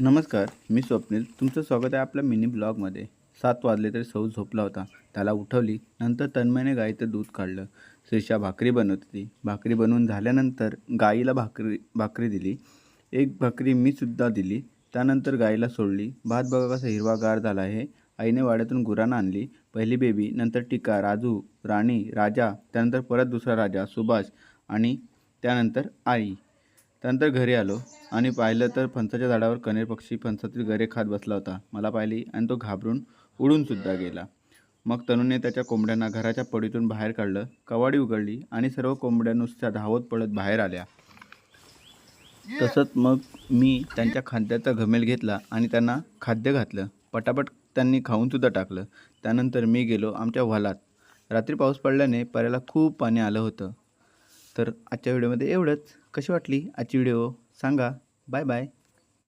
नमस्कार मी स्वप्नील. तुमचं स्वागत आहे आपल्या मिनी ब्लॉगमध्ये. सात वाजले तरी सौ झोपला होता. त्याला उठवली नंतर तन्मयने गाईचं दूध काढलं. श्रीषा भाकरी बनवत होती. भाकरी बनवून झाल्यानंतर गाईला भाकरी भाकरी दिली. एक भाकरी मी सुद्धा दिली. त्यानंतर गाईला सोडली. भात बघा कसा हिरवागार झाला आहे. आईने वाड्यातून गुरांना आणली. पहिली बेबी नंतर टिका राजू राणी राजा त्यानंतर परत दुसरा राजा सुभाष आणि त्यानंतर आई. त्यानंतर घरी आलो. आणि पाहिलं तर फणसाच्या झाडावर कनेर पक्षी फणसातील गरे खात बसला होता. मला पाहिली आणि तो घाबरून उडूनसुद्धा गेला. मग तनुने त्याच्या कोंबड्यांना घराच्या पडीतून बाहेर काढलं कवाडी उघडली आणि सर्व कोंबड्या नुसत्या धावत पळत बाहेर आल्या. तसंच मग मी त्यांच्या खाद्याचा घमेल घेतला आणि त्यांना खाद्य घातलं. पटापट त्यांनी खाऊनसुद्धा टाकलं. त्यानंतर मी गेलो आमच्या व्हालात रात्री पाऊस पडल्याने पर्याला खूप पाणी आलं होतं. तर आजच्या व्हिडिओमध्ये एवढंच. कशी वाटली आजची व्हिडिओ सांगा. Bye bye